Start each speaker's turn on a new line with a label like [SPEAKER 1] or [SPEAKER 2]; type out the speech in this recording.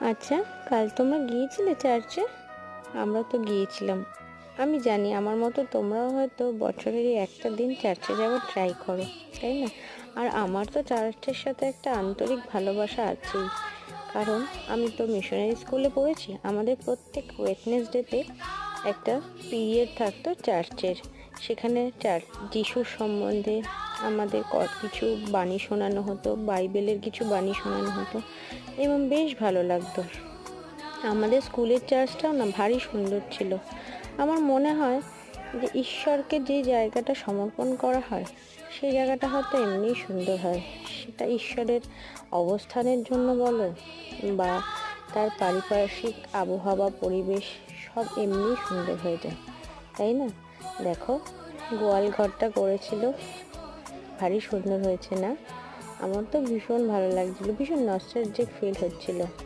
[SPEAKER 1] আচ্ছা কাল তোমরা গিয়েছিলে চার্চে? আমরা তো গিয়েছিলাম। আমি জানি, আমার মতো তোমরাও হয়তো বছরেরই একটা দিন চার্চে যাওয়ার ট্রাই করো, তাই না? আর আমার তো চার্চের সাথে একটা আন্তরিক ভালোবাসা আছেই। কারণ, আমি তো মিশনারি স্কুলে পড়েছি। আমাদের প্রত্যেক ওয়েটনেসডেতে একটা পিরিয়ড থাকতো চার্চের। সেখানে চার্চ যিশুর সম্বন্ধে আমাদের কিছু বাণী শোনানো হতো, বাইবেলের কিছু বাণী শোনানো হতো এবং বেশ ভালো লাগতো। আমাদের স্কুলের চার্চটাও না ভারী সুন্দর ছিল। আমার মনে হয় যে ঈশ্বরকে যে জায়গাটা সমর্পণ করা হয়, সেই জায়গাটা হয়তো এমনিই সুন্দর হয়। সেটা ঈশ্বরের অবস্থানের জন্য বলো বা তার পারিপার্শ্বিক আবহাওয়া, পরিবেশ সব এমনিই সুন্দর হয়ে যায়, তাই না? দেখো, গোয়াল ঘরটা করেছিল। ভারী সুন্দর হয়েছে না? আমার তো ভীষণ ভালো লাগছিল, ভীষণ নস্টালজিক ফিল হচ্ছিল।